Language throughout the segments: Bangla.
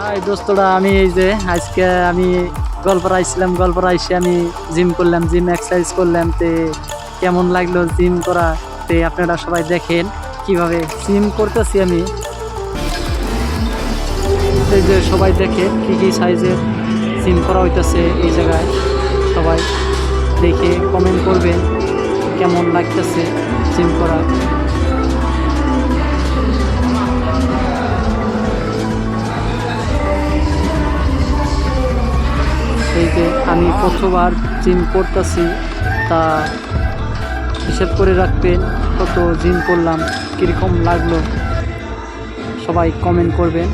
হাই দোস্তরা, আমি এই যে আজকে আমি গল্পরা আইছিলাম গল্পরা আইসে আমি জিম করলাম জিম এক্সারসাইজ করলাম, তে কেমন লাগল জিম করা? তে আপনারা সবাই দেখেন কীভাবে জিম করতেছি আমি। এই যে সবাই দেখে কি কি সাইজের জিম করা হইতেছে এই জায়গায়। সবাই দেখে কমেন্ট করবেন, কেমন লাগতেছে জিম করা? আমি প্রথমবার জিম করতেছি, তা হিসেব করে রাখবেন কত জিম করলাম, কীরকম লাগল, সবাই কমেন্ট করবেন।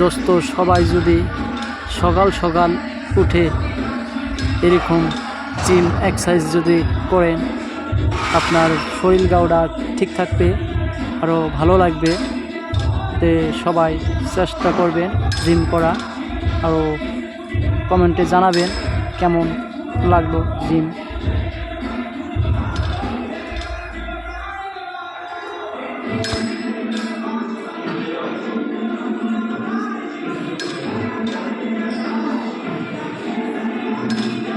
দোস্ত, সবাই যদি সকাল সকাল উঠে এরকম জিম এক্সারসাইজ যদি করেন, আপনার শরীর গাওটা ঠিক থাকবে আরও ভালো লাগবে। তে সবাই চেষ্টা করবেন জিম করা। আরও কমেন্টে জানাবেন কেমন লাগল জিম